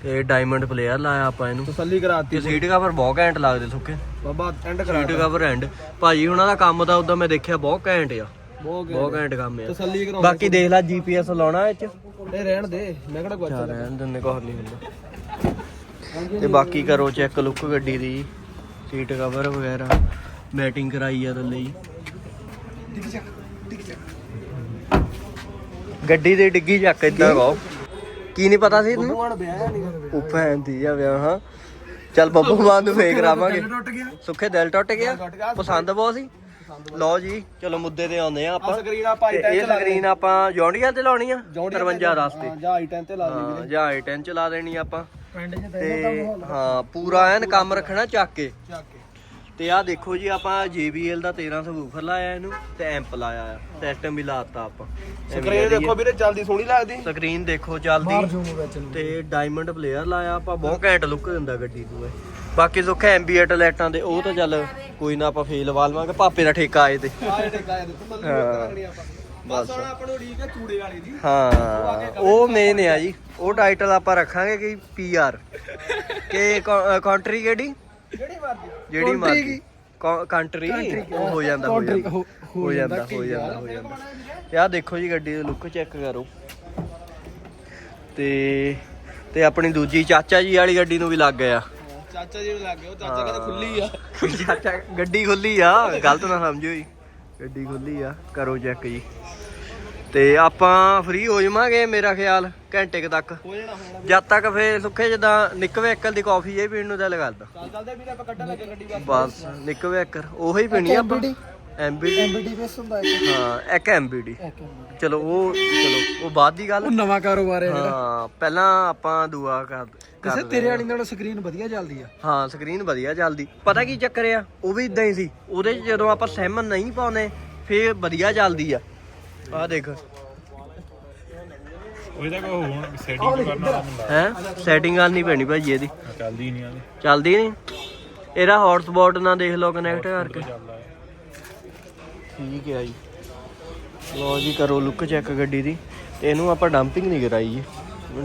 ਤੇ ਡਾਇਮੰਡ ਪਲੇਅਰ ਲਾਇਆ ਆਪਾਂ ਇਹਨੂੰ। ਤਸੱਲੀ ਕਰਾਤੀ ਸੀਟ ਕਵਰ ਬਹੁਤ ਘੈਂਟ ਲੱਗਦੇ ਸੁੱਕੇ ਬਾਬਾ ਐਂਡ ਕਰਾ ਸੀਟ ਕਵਰ ਐਂਡ ਭਾਜੀ ਉਹਨਾਂ ਦਾ ਕੰਮ ਤਾਂ ਉਦਾਂ ਮੈਂ ਦੇਖਿਆ ਬਹੁਤ ਘੈਂਟ ਆ। ਬਹੁਤ ਬਹੁਤ ਘੈਂਟ ਕੰਮ ਆ। ਤਸੱਲੀ ਕਰਾਉਂਦੇ ਬਾਕੀ ਦੇਖ ਲੈ ਜੀਪੀਐਸ ਲਾਉਣਾ ਇਹ ਚ। ਇਹ ਰਹਿਣ ਦੇ ਮੈਂ ਕਿਹੜਾ ਚੱਲ ਰਹਿਣ ਦਿੰਦੇ ਕੁਛ ਨਹੀਂ ਹੁੰਦਾ। ਤੇ ਬਾਕੀ ਕਰੋ ਚੈੱਕ ਲੁੱਕ ਗੱਡੀ ਦੀ। ਸੀਟ ਕਵਰ ਵਗੈਰਾ ਮੈਟਿੰਗ ਕਰਾਈ ਆ ਥੱਲੇ ਜੀ ਗੱਡੀ ਦੀ ਡਿੱਗੀ ਚੱਕ ਇਦਾਂ ਕਹੋ। ਕੀ ਨਹੀਂ ਪਤਾ ਸੀ ਤੈਨੂੰ? ਹੁਣ ਵਿਆਹ ਨਹੀਂ ਉਹ ਭੈਣ ਦੀ ਆ ਵਿਆਹ ਹਾਂ। ਚੱਲ ਬੱਬੂ ਮਾਨ ਨੂੰ ਫੇਕ ਰਾਵਾਂਗੇ ਟੁੱਟ ਗਿਆ। ਸੁੱਖੇ ਦਿਲ ਟੁੱਟ ਗਿਆ। ਪਸੰਦ ਬਹੁਤ ਸੀ। ਲਓ ਜੀ ਚਲੋ ਮੁੱਦੇ ਤੇ ਆਉਂਦੇ ਆ ਆਪਾਂ। ਆ ਸਕਰੀਨ ਆਪਾਂ ਤੇ ਇਹ ਸਕਰੀਨ ਆਪਾਂ ਜੌਂਡੀਆਂ ਤੇ ਲਾਉਣੀ ਆ 53 ਰਸਤੇ। ਹਾਂ ਜਾਂ ਆਈ 10 ਤੇ ਲਾ ਦੇ ਹਾਂ ਜਾਂ i10 ਚਲਾ ਦੇਣੀ ਆਪਾਂ। ਪਿੰਡ 'ਚ ਤੇ ਹਾਂ ਪੂਰਾ ਐਨ ਕੰਮ ਰੱਖਣਾ ਚੱਕ ਕੇ। ਚੱਕ ਕੇ। ਤੇ ਆਹ ਦੇਖੋ ਜੀ ਆਪਾਂ JBL ਦਾ 1300 ਵੂਫਰ ਲਾਇਆ ਇਹਨੂੰ ਤੇ ਐਂਪ ਲਾਇਆ ਆ। ਸਿਸਟਮ ਵੀ ਲਾਤਾ ਆਪਾਂ। ਸਕਰੀਨ ਦੇਖੋ ਵੀਰੇ ਜਲਦੀ ਸੋਹਣੀ ਲੱਗਦੀ। ਸਕਰੀਨ ਦੇਖੋ ਚੱਲਦੀ। ਤੇ ਡਾਇਮੰਡ ਪਲੇਅਰ ਲਾਇਆ ਆਪਾਂ ਬਹੁਤ ਘੈਂਟ ਲੁੱਕ ਦਿੰਦਾ ਗੱਡੀ ਨੂੰ ਇਹ। ਬਾਕੀ ਸੁੱਖ ਐਂਬੀਐਟ ਲਾਈਟਾਂ ਦੇ ਉਹ ਤਾਂ ਚੱਲ ਕੋਈ ਨਾ ਆਪਾਂ ਫੇਲ ਲਵਾ ਲਵਾਂਗੇ ਪਾਪੇ ਦਾ ਠੇਕਾ ਆਏ ਤੇ। ਆਏ ਟਿਕਾਇਆ ਦੇ ਤੂੰ ਹਾਂ। ਲੱਗਣੀ ਆਪਾਂ। ਬਸ। ਹੁਣ ਆਪਾਂ ਨੂੰ ਠੀਕ ਹੈ ਚੂੜੇ ਵਾਲੀ ਦੀ। ਹਾਂ ਉਹ ਮੇਨ ਆ ਜੀ। ਉਹ ਟਾਈਟਲ ਆਪਾਂ ਰੱਖਾਂਗੇ ਕਿ ਪੀਆਰ ਕਿ ਕੰਟਰੀ ਕਿਹੜੀ? ਜਿਹੜੀ ਮਰਜ਼ੀ ਜਿਹੜੀ ਮਰਜ਼ੀ ਕੰਟਰੀ ਉਹ ਹੋ ਜਾਂਦਾ ਹੋ ਜਾਂਦਾ। ਹੋ ਜਾਂਦਾ ਹੋ ਜਾਂਦਾ ਹੋ ਜਾਂਦਾ। ਤੇ ਆਹ ਦੇਖੋ ਜੀ ਗੱਡੀ ਦੀ ਲੁੱਕ ਚੈੱਕ ਕਰੋ। ਤੇ ਤੇ ਆਪਣੀ ਦੂਜੀ ਚਾਚਾ ਜੀ ਵਾਲੀ ਗੱਡੀ ਨੂੰ ਵੀ ਲੱਗ ਗਿਆ। ਚਾਚਾ ਜੀ ਨੂੰ ਲੱਗ ਗਿਆ ਉਹ ਚਾਚਾ ਕਹਿੰਦਾ ਖੁੱਲੀ ਆ। ਚਾਚਾ ਗੱਡੀ ਖੁੱਲੀ ਆ। ਗਲਤ ਨਾ ਸਮਝੋ ਜੀ। ਗੱਡੀ ਖੁੱਲੀ ਆ। ਕਰੋ ਚੈੱਕ ਜੀ। ਤੇ ਆਪਾਂ ਫ੍ਰੀ ਹੋ ਜਾਵਾਂਗੇ ਮੇਰਾ ਖਿਆਲ ਘੰਟੇ ਕੁ ਤੱਕ। ਹੋ ਜਾਣਾ ਹੋਣਾ ਜਦ ਤੱਕ ਫੇ ਸੁੱਖੇ ਜਦਾਂ ਨਿੱਕਵੇ ਐਕਲ ਦੀ ਕਾਫੀ ਜੇ ਪੀਣ ਨੂੰ ਦਿਲ ਕਰਦਾ। ਚੱਲ ਚੱਲਦੇ ਵੀਰੇ ਆਪਾਂ ਕੱਢਣ ਲੱਗੇ ਗੱਡੀ ਬਸ ਬਸ ਨਿੱਕਵੇ ਐਕਰ ਉਹੀ ਪੀਣੀ ਆ ਆਪਾਂ। ਐਮਬੀਡੀ ਐਮਬੀਡੀ ਬੇਸ ਹੁੰਦਾ ਇੱਕ। ਹਾਂ ਇੱਕ ਐਮਬੀਡੀ ਚਲੋ ਉਹ ਚਲੋ ਉਹ ਬਾਅਦ ਦੀ ਗੱਲ। ਉਹ ਨਵਾਂ ਕਾਰੋਬਾਰ ਹੈ ਜਿਹੜਾ। ਹਾਂ ਪਹਿਲਾਂ ਆਪਾਂ ਦੁਆ ਕਰ ਕਿਸੇ ਤੇਰੇ ਵਾਲੀ ਨਾਲੋਂ ਸਕਰੀਨ ਵਧੀਆ ਚੱਲਦੀ ਆ। ਹਾਂ ਸਕਰੀਨ ਵਧੀਆ ਚੱਲਦੀ। ਪਤਾ ਕੀ ਚੱਕਰ ਆ? ਉਹ ਵੀ ਇਦਾਂ ਹੀ ਸੀ। ਉਹਦੇ 'ਚ ਜਦੋਂ ਆਪਾਂ ਸਿਮ ਨਹੀਂ ਪਾਉਨੇ ਫੇਰ ਵਧੀਆ ਚੱਲਦੀ ਆ। ਆਹ ਦੇਖ। ਉਹਦਾ ਕੋ ਹੁਣ ਸੈਟਿੰਗ ਕਰਨ ਹੁੰਦਾ ਹੈ? ਸੈਟਿੰਗ ਕਰਨੀ ਪੈਣੀ ਭਾਜੀ ਇਹਦੀ। ਚੱਲਦੀ ਨਹੀਂ ਆਦੀ ਚੱਲਦੀ ਨਹੀਂ? ਇਹਦਾ ਹੌਟਸਪੌਟ ਨਾਲ ਦੇਖ ਲਓ ਕਨੈਕਟ ਕਰਕੇ। ਠੀਕ ਹੈ ਜੀ। ਲੋ ਜੀ ਕਰੋ ਲੁੱਕ ਚੈੱਕ ਗੱਡੀ ਦੀ। ਤੇ ਇਹਨੂੰ ਆਪਾਂ ਡੰਪਿੰਗ ਨਹੀਂ ਕਰਾਈ ਜੀ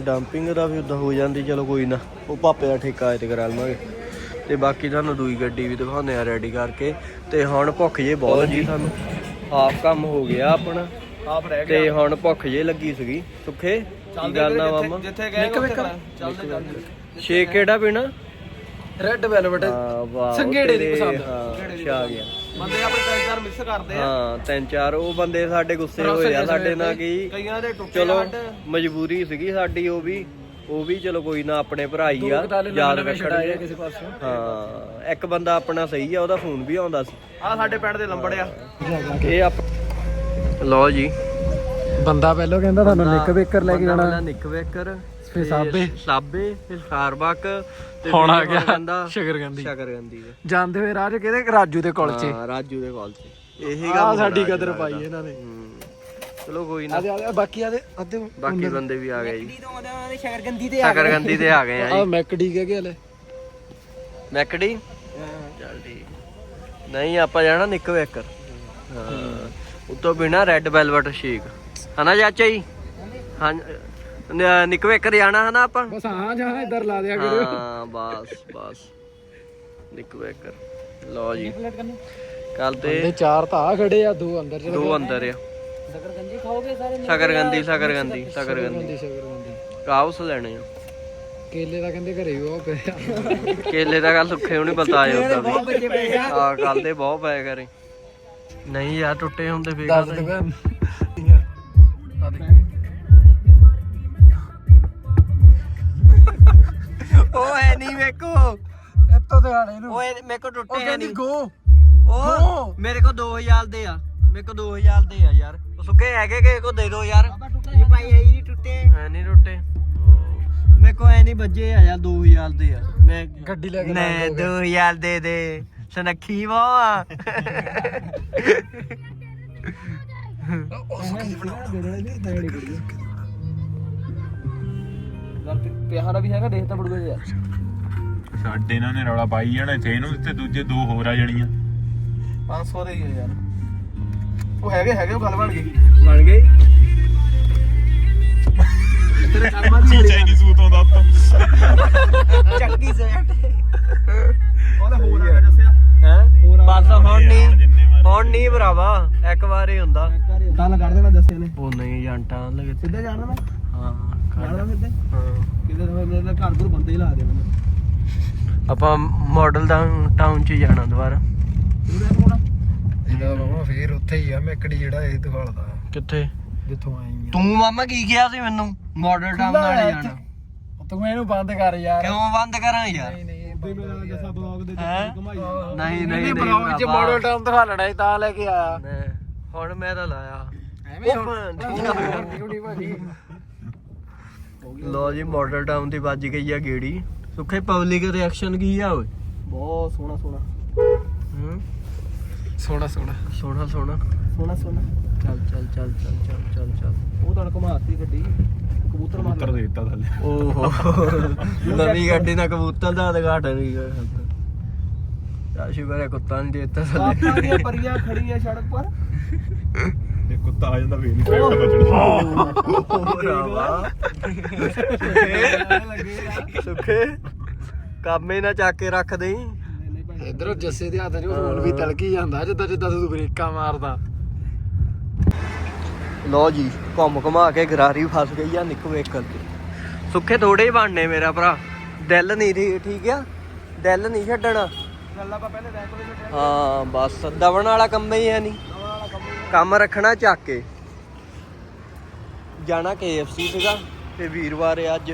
ਡੰਪਿੰਗ ਦਾ ਵੀ ਉਦਾਂ ਹੋ ਜਾਂਦੀ ਚਲੋ ਕੋਈ ਨਾ। ਉਹ ਪਾਪੇ ਦਾ ਠੇਕਾ ਆਏ ਤੇ ਕਰਾ ਲਵਾਂਗੇ। ਤੇ ਬਾਕੀ ਤੁਹਾਨੂੰ ਦੂਈ ਗੱਡੀ ਵੀ ਦਿਖਾਉਂਦੇ ਆ ਰੈਡੀ ਕਰਕੇ। ਤੇ ਹੁਣ ਭੁੱਖ ਜੇ ਬਹੁਤ ਜੀ ਸਾਨੂੰ। ਹਾਫ ਕੰਮ ਹੋ ਗਿਆ ਆਪਣਾ। ਆਪ ਰਹਿ ਤੇ ਹੁਣ ਭੁੱਖ ਜੇ ਲੱਗੀ ਸੀਗੀ। ਸੁੱਖੇ? ਕੀ ਗੱਲ ਆ ਮਾਮਾ? ਜਿੱਥੇ ਗਏ ਉੱਥੇ ਕਰਾਂ। ਚੱਲਦੇ ਚੱਲਦੇ। ਸ਼ੇਕ ਕਿਹੜਾ ਪੀਣਾ ਰੈੱਡ ਵੈਲਵਟ ਸੰਘੇੜੇ ਦੀ ਪਸੰਦ। ਛਾ ਗਿਆ। ਬੰਦੇ ਆਪਣੇ ਤਿੰਨ ਚਾਰ ਮਿਕਸ ਕਰਦੇ ਆ। ਹਾਂ ਤਿੰਨ ਚਾਰ। ਉਹ ਬੰਦੇ ਸਾਡੇ ਗੁੱਸੇ ਹੋਏ ਆ ਸਾਡੇ ਨਾਲ ਕੀ ਕਈਆਂ ਦੇ ਟੁੱਟੇ ਚਲੋ ਮਜਬੂਰੀ ਸੀਗੀ ਸਾਡੀ ਉਹ ਵੀ। ਉਹ ਵੀ ਚਲੋ ਕੋਈ ਨਾ ਆਪਣੇ ਭਰਾ ਹੀ ਆ। ਯਾਦ ਰੱਖਣਗੇ। ਕਿਸੇ ਪਾਸੇ। ਹਾਂ ਇੱਕ ਬੰਦਾ ਆਪਣਾ ਸਹੀ ਆ ਉਹਦਾ ਫੋਨ ਵੀ ਆਉਂਦਾ ਸੀ। ਆ ਸਾਡੇ ਪਿੰਡ ਦੇ ਲੰਬੜ ਆ। ਇਹ ਆਪ ਲਓ ਜੀ। ਬੰਦਾ ਪਹਿਲਾਂ ਕਹਿੰਦਾ ਤੁਹਾਨੂੰ ਨਿੱਕ ਵੇਕਰ ਲੈ ਕੇ ਬੰਦਾ ਜਾਣਾ। ਪਹਿਲਾਂ ਨਿੱਕ ਵੇਕਰ ਫਿਰ ਸਾਬੇ। ਸਾਬੇ ਫਿਰ ਸਾਰਬਕ ਤੇ ਹੁਣ ਆ ਫਿਰ ਗਿਆ ਕਹਿੰਦਾ? ਸ਼ਕਰਗੰਦੀ ਸ਼ਕਰਗੰਦੀ ਦੇ ਜਾਂਦੇ ਹੋਏ ਰਾਜ ਕਿਹਦੇ? ਰਾਜੂ ਦੇ ਕੋਲ 'ਚ। ਹਾਂ ਰਾਜੂ ਦੇ ਕਾਲ 'ਚ। ਇਹੀ ਆ ਗੱਲ ਸਾਡੀ ਹੋਣਾ ਕਦਰ ਪਾਈ। ਇਹਨਾਂ ਨੇ। ਚਲੋ ਕੋਈ ਨਾ। ਆਦੇ ਆਦੇ ਬਾਕੀ ਆਦੇ ਅੱਧੇ ਬਾਕੀ ਬੰਦੇ ਵੀ ਆ ਗਏ ਜੀ। ਤੋਂ ਸ਼ਕਰਗੰਦੀ ਤੇ ਆ ਸ਼ਕਰਗੰਦੀ ਤੇ ਆ ਗਏ ਆ ਆ ਜੀ ਮੈਕਡੀ ਕਹਿ ਕੇ ਹਲੇ। ਮੈਕਡੀ ਚੱਲ ਠੀਕ। ਨਹੀਂ ਆਪਾਂ ਜਾਣਾ ਨਿੱਕ ਵੇਕਰ ਹਾਂ। ਉਤੋਂ ਬਿਨਾ ਰੈੱਡ ਵੈਲਵਟ ਸ਼ੇਕ ਹਨਾ ਚਾਚਾ ਜੀ? ਹਾਂ ਨ- ਨਿੱਕ ਵੇਕਰ ਜਾਣਾ ਹਨਾ ਆਪਾਂ? ਬਸ ਹਾਂ ਜਾਂ ਇੱਧਰ ਲਾ ਦਿਆ ਕਰਿਓ ਹਾਂ ਬਸ ਬਸ। ਨਿੱਕ ਵੇਕਰ ਲਓ ਜੀ। ਕੱਲ ਤੇ ਤੇ ਚਾਰ ਤਾਂ ਆ ਖੜੇ ਆ ਦੋ ਅੰਦਰ ਦੋ ਅੰਦਰ ਆ। ਸ਼ਕਰਗੰਦੀ ਖਾਓਗੇ ਸਾਰੇ ਸ਼ਕਰਗੰਦੀ ਸ਼ਕਰਗੰਦੀ ਸ਼ਕਰਗੰਦੀ ਸ਼ਕਰਗੰਦੀ। ਕਾਉਸ ਲੈਣੇ ਆ। ਕੇਲੇ ਦਾ ਕਹਿੰਦੇ ਘਰੇ ਉਹ ਪਿਆ ਕੇਲੇ ਦਾ ਗੱਲ ਸੁੱਖੇ ਨੂੰ ਨਹੀਂ ਪਤਾ ਆਇਆ ਉਦਾਂ ਵੀ ਬੱਚੇ ਪਏ ਆ। ਕੱਲ ਦੇ ਬਹੁਤ ਪਏ ਕਰੇ ਨਹੀਂ ਯਾਰ ਟੁੱਟੇ ਹੁੰਦੇ ਫੇਰ ਦੱਸ ਦੁਕਾਨ ਉਹ ਹੈ ਨਹੀਂ ਵੇਖੋ। ਇੱਥੋਂ ਤੇ ਆਣੇ ਨੂੰ। ਓਏ ਮੇਰੇ ਕੋ ਟੁੱਟੇ ਹੈ ਨਹੀਂ। ਗੋ। ਉਹ ਮੇਰੇ ਕੋ 2000 ਦੇ ਆ। ਮੇਰੇ ਕੋ 2000 ਦੇ ਆ ਯਾਰ। ਉਹ ਸੁੱਕੇ ਹੈਗੇ ਕਿਸੇ ਕੋ ਦੇ ਦਿਓ ਯਾਰ? ਟੁੱਟੇ ਭਾਈ ਹੈ ਹੀ ਨਹੀਂ ਟੁੱਟੇ। ਹੈ ਨਹੀਂ ਟੁੱਟੇ। ਮੇਰੇ ਕੋ ਐ ਨਹੀਂ ਵੱਜੇ ਆ ਯਾਰ 2000 ਦੇ ਆ। ਮੈਂ ਗੱਡੀ ਲੈ ਕੇ ਨੇ 2000 ਦੇ ਦੇ। ਸਨੱਖੀ ਵਾ ਪਿਆਰਾ ਵੀ ਹੈਗਾ ਦੇਖ ਤਾਂ ਬੜੂਗਾ ਯਾਰ ਸਾਡੇ ਇਹਨਾਂ ਨੇ ਰੌਲਾ ਪਾਈ ਜਾਣਾ ਇੱਥੇ ਇਹਨੂੰ ਤੇ ਦੂਜੇ ਦੋ ਹੋਰ ਆ ਜਾਣੀਆਂ। 500 ਦੇ ਹੀ ਆ ਯਾਰ। ਉਹ ਹੈਗੇ ਹੈਗੇ ਉਹ ਗੱਲ ਬਣ ਗਈ। ਬਣ ਗਈ? ਤੇਰੇ ਕਰਮਾਂ ਦੀ ਚੀਚਾ ਹੀ ਨਹੀਂ ਸੂਤ ਆਉਂਦਾ ਉੱਤੋਂ। ਚੱਕੀ ਸੈਟ ਉਹਦਾ ਹੋਰ ਆ ਹੈ? ਬਸ ਹੁਣ ਨਹੀਂ ਜਿੰਨੇ ਮਾਰੇ ਹੁਣ ਨਹੀਂ ਭਰਾਵਾ ਇੱਕ ਵਾਰ ਹੀ ਹੁੰਦਾ। ਗੱਲ ਕਰ ਦੇਣਾ ਦੱਸਿਆ ਨੇ। ਉਹ ਨਹੀਂ ਜੰਟਾਂ ਲਗੇ। ਸਿੱਧਾ ਜਾਣਾ ਮੈਂ? ਹਾਂ ਜਾਣਾ ਸਿੱਧਾ ਹਾਂ। ਕਿਤੇ ਤਾਂ ਮੇਰੇ ਨਾਲ ਘਰ ਘਰ ਬੰਦੇ ਹੀ ਲਾ ਦੇ ਮੈਨੂੰ। ਆਪਾਂ ਮਾਡਲ ਟਾਊਨ ਚ ਜਾਣਾ ਦੁਬਾਰਾ। ਇਹਦਾ ਕੋਣਾ ਇਹਦਾ ਬਾਬਾ ਫੇਰ ਉੱਥੇ ਹੀ ਆ ਮੈਕੜੀ ਜਿਹੜਾ ਇਹ ਦਿਖਾਲਦਾ। ਕਿੱਥੇ? ਜਿੱਥੋਂ ਆਈ ਆ। ਤੂੰ ਮਾਮਾ ਕੀ ਕਿਹਾ ਸੀ ਮੈਨੂੰ? ਮਾਡਲ ਟਾਊਨ ਨਾਲ ਹੀ ਜਾਣਾ। ਤੂੰ ਇਹਨੂੰ ਬੰਦ ਕਰ ਯਾਰ। ਕਿਉਂ ਬੰਦ ਕਰਾਂ ਯਾਰ? ਤੇ ਮੇਰਾ ਜੱਸਾ ਬਲੌਗ ਦੇ ਹੈਂ? ਵਿੱਚ ਘੁਮਾਈ ਨਹੀਂ ਨਹੀਂ ਨਹੀਂ ਬਲੌਗ ਚ। ਮਾਡਲ ਟਾਊਨ ਦਿਖਾ ਲੈਣਾ ਸੀ ਤਾਂ ਲੈ ਕੇ ਆਇਆ। ਹੁਣ ਮੈਂ ਤਾਂ ਲਾਇਆ। ਐਵੇਂ ਲੋ ਜੀ ਮਾਡਲ ਟਾਊਨ ਦੀ ਵੱਜ ਗਈ ਆ ਗੇੜੀ। ਸੁੱਖੇ ਪਬਲਿਕ ਰਿਐਕਸ਼ਨ ਕੀ ਆ ਓਏ? ਬਹੁਤ ਸੋਹਣਾ ਸੋਹਣਾ। ਹੂੰ? ਸੋਹਣਾ ਸੋਹਣਾ। ਸੋਹਣਾ ਸੋਹਣਾ। ਸੋਹਣਾ ਸੋਹਣਾ। ਚੱਲ ਚੱਲ ਚੱਲ ਚੱਲ ਚੱਲ ਚੱਲ। ਚੱਲ ਉਹ ਤਾਂ ਘੁਮਾਤੀ ਗੱਡੀ। ਕਬੂਤਰ ਮਾਰ ਉੱਤਰ ਦੇ ਦਿੱਤਾ ਥੱਲੇ। ਓਹੋ। ਨਵੀਂ ਗੱਡੀ ਨਾਲ ਕਬੂਤਰ ਦਾ ਉਦਘਾਟਨ ਵੀ ਹੋਇਆ। ਸ਼ੁਕਰ ਹੈ ਕੁੱਤਾ ਨਹੀਂ ਦੇਤਾ ਆਪਾਂ ਦੀਆਂ ਪਰੀਆਂ ਖੜੀਆਂ ਸੜਕ ਪਰ। ਤੇ ਕੁੱਤਾ ਆ ਜਾਂਦਾ ਫੇਰ ਨਹੀਂ ਟਰੈਕਟਰ ਬਚਣਾ। ਸੁੱਖੇ। ਕਾਮੇ ਨਾ ਚੱਕ ਕੇ ਰੱਖ ਦੇਈ। ਇਧਰੋਂ ਜੱਸੇ ਦੇ ਹੱਥ 'ਚ ਫੋਨ ਵੀ ਤਲਕੀ ਜਾਂਦਾ ਜਿੱਦਾਂ ਜਿੱਦਾਂ ਤੂੰ ਬ੍ਰੇਕਾਂ ਮਾਰਦਾ। ਲੋ ਜੀ ਘੁੰਮ ਘੁਮਾ ਕੇ ਗਰਾਰੀ ਫਸ ਗਈ ਆ ਨਿੱਕ ਵੇਖਣ ਤੇ ਸੁੱਖੇ ਥੋੜੇ ਹੀ ਬਣਨੇ ਮੇਰਾ ਭਰਾ। ਦਿਲ ਨਹੀਂ ਦੀ ਠੀਕ ਆ? ਦਿਲ ਨਹੀਂ ਛੱਡਣਾ। ਹਾਂ ਬਸ ਦਵਣ ਵਾਲਾ ਕੰਮ ਹੀ ਹੈ ਨਹੀਂ। ਕੰਮ ਰੱਖਣਾ ਚੱਕ ਕੇ। ਜਾਣਾ KFC ਸੀਗਾ ਤੇ ਵੀਰਵਾਰ ਹੈ ਅੱਜ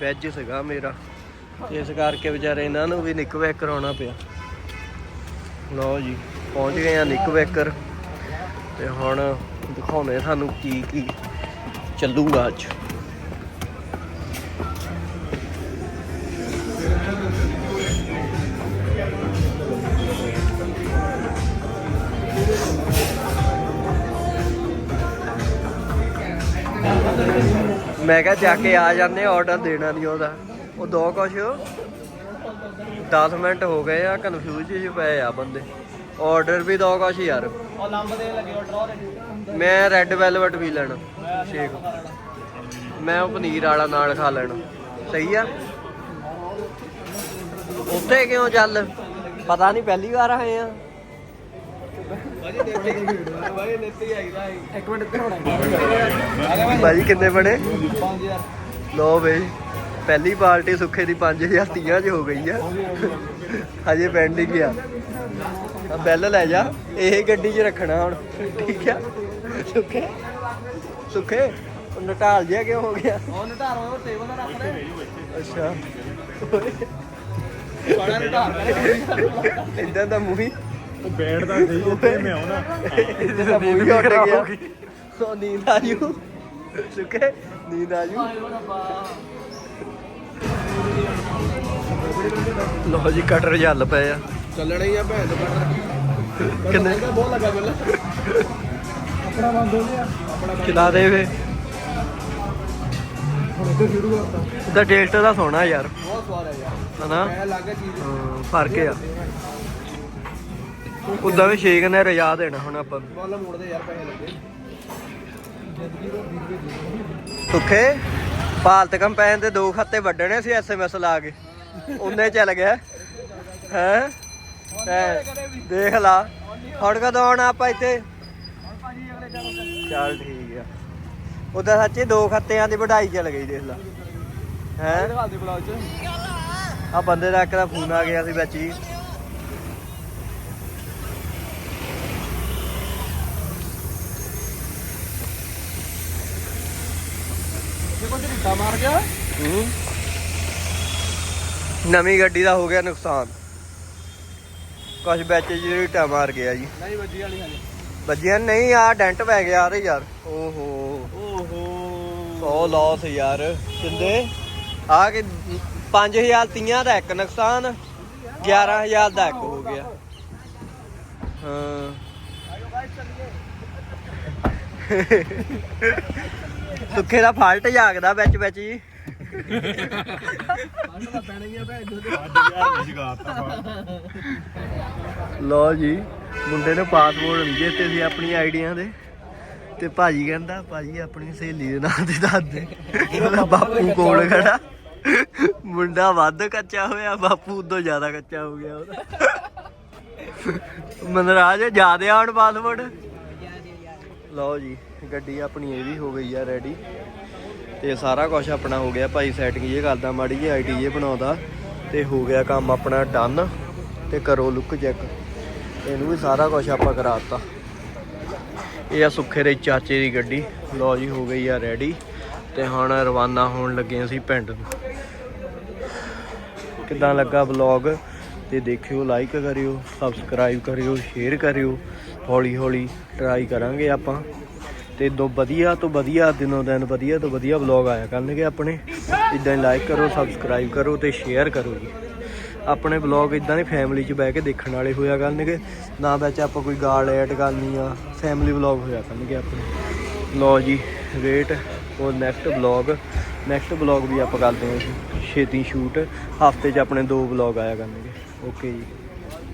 ਵੈਜ ਸੀਗਾ ਮੇਰਾ। ਇਸ ਕਰਕੇ ਵਿਚਾਰੇ ਇਹਨਾਂ ਨੂੰ ਵੀ ਨਿੱਕ ਵੇਕ ਕਰਾਉਣਾ ਪਿਆ। ਲਓ ਜੀ ਪਹੁੰਚ ਗਏ ਆ ਨਿੱਕ ਵੇਕਰ ਤੇ ਹੁਣ ਦਿਖਾਉਣੇ ਸਾਨੂੰ ਕੀ ਕੀ ਚੱਲੂਗਾ ਅੱਜ। ਮੈਂ ਕਿਹਾ ਜਾ ਕੇ ਆ ਜਾਂਦੇ ਆਰਡਰ ਦੇਣਾ ਨਹੀਂ ਉਹਦਾ। ਉਹ ਦੋ ਕੁਛ 10 ਮਿੰਟ ਹੋ ਗਏ ਆ ਕਨਫਿਊਜ਼ ਜਿਹੇ ਪਏ ਆ ਬੰਦੇ। ਆਰਡਰ ਵੀ ਦੋ ਕੁਛ ਯਾਰ। ਉਹ ਲੰਬ ਦੇ ਲੱਗੇ ਉਹ ਡਰਾ ਦੇ ਮੈਂ ਰੈੱਡ ਵੈਲਵਟ ਵੀ ਲੈਣਾ। ਸ਼ੇਕ। ਮੈਂ ਉਹ ਪਨੀਰ ਵਾਲਾ ਨਾਲ ਖਾ ਲੈਣਾ। ਸਹੀ ਆ? ਉੱਥੇ ਕਿਉਂ ਚੱਲ? ਪਤਾ ਨਹੀਂ ਪਹਿਲੀ ਵਾਰ ਆਏ ਆ। ਇੱਕ ਮਿੰਟ ਇੱਧਰ ਹੋਣਾ ਭਾਜੀ ਕਿੰਨੇ ਬਣੇ? ਲੋ ਬਈ ਪਹਿਲੀ ਪਾਰਟੀ ਸੁੱਖੇ ਦੀ 5000 ਤੀਆਂ ਚ ਹੋ ਗਈ ਆ। ਹਜੇ ਪੈਂਡਿੰਗ ਆ। ਆ ਬੈਲ ਲੈ ਜਾ। ਇਹ ਗੱਡੀ 'ਚ ਰੱਖਣਾ ਹੁਣ। ਠੀਕ ਆ? ਸੁੱਖੇ? ਸੁੱਖੇ? ਉਹ ਨਟਾਲ ਜਿਹਾ ਕਿਉਂ ਹੋ ਗਿਆ? ਉਹ ਨਟਾਰ ਉਹ ਟੇਬਲ ਤੇ ਰੱਖ ਲੈ। ਅੱਛਾ। ਬੜਾ ਨਟਾਰ ਇਦਾਂ ਦਾ ਮੂੰਹ ਹੀ। ਉਹ ਬੈਠਦਾ ਸਹੀ ਉੱਥੇ ਮੈਂ ਆਉਣਾ। ਇਹਦੇ ਦਾ ਮੂੰਹ ਹੀ ਉੱਡ ਗਿਆ। ਉਹ ਨੀਂਦ ਆ ਜੂ। ਸੁੱਖੇ? ਨੀਂਦ ਆ ਜੂ। ਲੋ ਜੀ ਕਟਰ ਜਲ ਪਏ ਆ। ਚੱਲਣਾ ਹੀ ਆ ਭੈਣ ਤੋਂ ਕੱਢ ਕਿੰਨੇ? ਬਹੁਤ ਲੱਗਾ ਪਹਿਲਾਂ ਆਪਣਾ ਬੰਦ ਹੋ ਗਿਆ। ਆਪਣਾ ਚਲਾ ਦੇ ਵੇ? ਹੁਣ ਇੱਧਰ ਸ਼ੁਰੂ ਕਰਤਾ। ਉਹਦਾ ਟੇਸਟ ਦਾ ਸੋਹਣਾ ਯਾਰ। ਬਹੁਤ ਸਵਾਦ ਹੈ ਯਾਰ। ਹਨਾ? ਮੈਂ ਲੱਗਾ ਚੀਜ਼ ਹਾਂ, ਫ਼ਰਕ ਆ। ਉਦਾਂ ਵੀ ਸ਼ੇਕ ਨੇ ਰਜਾ ਦੇਣਾ ਹੁਣ ਆਪਾਂ ਨੂੰ। ਬੋਲ ਮੋੜਦੇ ਯਾਰ ਪੈਸੇ ਲੱਗੇ। ਸੁੱਖੇ ਭਾਰਤ ਕੰਪੈਨ ਦੇ ਦੋ ਖਾਤੇ ਵੱਢਣੇ ਸੀ ਐਸਐਮਐਸ ਲਾ ਕੇ। ਉਹਨੇ ਚੱਲ ਗਿਆ। ਹੈ? ਦੇਖ ਲਾ। ਹੁਣ ਕਦੋਂ ਆਉਣਾ ਆਪਾਂ ਇੱਥੇ। ਚੱਲ ਠੀਕ ਆ। ਉਹਦਾ ਸੱਚੀ ਦੋ ਖਾਤਿਆਂ ਦੀ ਵਢਾਈ ਚੱਲ ਗਈ ਦੇਖ ਲਾ। ਹੈ? ਆ ਬੰਦੇ ਦਾ ਇੱਕ ਦਾ ਫੋਨ ਆ ਗਿਆ ਸੀ ਵਿੱਚ ਹੂੰ। ਨਵੀਂ ਗੱਡੀ ਦਾ ਹੋ ਗਿਆ ਨੁਕਸਾਨ। ਕੁਝ ਵਿੱਚ ਜਿਹੜਾ ਮਾਰ ਗਿਆ ਜੀ। ਨਹੀਂ ਵੱਜੀ ਵਾਲੀ ਹਾਲੇ ਵੱਜਿਆ? ਨਹੀਂ ਆ ਡੈਂਟ ਪੈ ਗਿਆ ਤੇ ਯਾਰ। ਓਹੋ। ਓਹੋ। ਸੋ ਲਾਸ ਯਾਰ। ਕਿੰਦੇ? ਆ ਕੇ 5000 ਤੀਆਂ ਦਾ ਇੱਕ ਨੁਕਸਾਨ 11000 ਦਾ ਇੱਕ ਹੋ ਗਿਆ। ਹਾਂ। ਸੁੱਖੇ ਦਾ ਫਾਲਟ ਜਾਗਦਾ ਵਿੱਚ ਵਿੱਚ ਜੀ। ਠੰਡ ਦਾ ਜੀ, ਮੁੰਡੇ ਨੇ ਪਾਸਪੋਰਟ ਨਹੀਂ ਦਿੱਤੇ ਸੀ ਆਪਣੀ ਆਈਡੀਆਂ ਦੇ ਤੇ ਭਾਜੀ ਕਹਿੰਦਾ, ਭਾਜੀ, ਆਪਣੀ ਸਹੇਲੀ ਦੇ ਨਾਂ ਤੇ ਦੱਸ ਦੇ। ਉਹਦਾ ਬਾਪੂ ਕੋਲ ਖੜਾ। ਮੁੰਡਾ ਵੱਧ ਕੱਚਾ ਹੋਇਆ, ਬਾਪੂ ਉਦੋਂ ਜ਼ਿਆਦਾ ਕੱਚਾ ਹੋ ਗਿਆ ਉਹਦਾ। ਮਨਰਾਜ, ਜਿਆਦੇ ਆਉਣ ਪਾਸਪੋਰਟ ਲਓ ਜੀ, ਗੱਡੀ ਆਪਣੀ ਇਹ ਵੀ ਹੋ ਗਈ ਆ ਰੈਡੀ ਤੇ ਸਾਰਾ ਕੁਝ ਆਪਣਾ ਹੋ ਗਿਆ। ਭਾਈ ਸੈਟਿੰਗ ਇਹ ਕਰਦਾ, ਮਾੜੀ ਜਿਹੀ ਆਈਡੀ ਇਹ ਬਣਾਉਂਦਾ ਤੇ ਹੋ ਗਿਆ ਕੰਮ ਆਪਣਾ ਡਨ ਤੇ ਕਰੋ ਲੁੱਕ ਚੈੱਕ ਇਹਨੂੰ ਵੀ ਸਾਰਾ ਕੁਝ ਆਪਾਂ ਕਰਾਤਾ ਇਹ ਆ ਸੁੱਖੇ ਦੇ ਚਾਚੇ ਦੀ ਗੱਡੀ। ਲਓ ਜੀ, ਹੋ ਗਈ ਆ ਰੈਡੀ ਤੇ ਹੁਣ ਰਵਾਨਾ ਹੋਣ ਲੱਗੇ ਅਸੀਂ ਪਿੰਡ ਨੂੰ। ਕਿੱਦਾਂ ਲੱਗਾ ਵਲੌਗ ਤੇ ਦੇਖਿਓ ਲਾਈਕ ਕਰਿਓ ਸਬਸਕ੍ਰਾਈਬ ਕਰਿਓ ਸ਼ੇਅਰ ਕਰਿਓ। ਹੌਲੀ ਹੌਲੀ ਟਰਾਈ ਕਰਾਂਗੇ ਆਪਾਂ। ਤੇ ਦੋ ਵਧੀਆ ਤੋਂ ਵਧੀਆ, ਦਿਨੋਂ ਦਿਨ ਵਧੀਆ ਤੋਂ ਵਧੀਆ ਵਲੌਗ ਆਇਆ ਕਰਨਗੇ ਆਪਣੇ। ਇਦਾਂ ਹੀ ਲਾਈਕ ਕਰੋ ਸਬਸਕ੍ਰਾਈਬ ਕਰੋ ਤੇ ਸ਼ੇਅਰ ਕਰੋ ਜੀ। ਆਪਣੇ ਵਲੌਗ ਇਦਾਂ ਦੀ ਫੈਮਿਲੀ 'ਚ ਬਹਿ ਕੇ ਦੇਖਣ ਵਾਲੇ ਹੋਇਆ ਕਰਨਗੇ। ਨਾ ਵਿੱਚ ਆਪਾਂ ਕੋਈ ਗਾਲ ਐਡ ਕਰਨੀ ਆ ਫੈਮਿਲੀ ਵਲੌਗ ਹੋਇਆ ਕਰਨਗੇ ਆਪਣੇ। ਲਓ ਜੀ ਰੇਟ ਉਹ ਨੈਕਸਟ ਵਲੌਗ ਨੈਕਸਟ ਵਲੌਗ ਵੀ ਆਪਾਂ ਕਰਦੇ ਹਾਂ ਜੀ, ਛੇਤੀ ਸ਼ੂਟ ਹਫ਼ਤੇ 'ਚ ਆਪਣੇ ਦੋ ਵਲੌਗ ਆਇਆ ਕਰਨਗੇ। ਓਕੇ ਜੀ।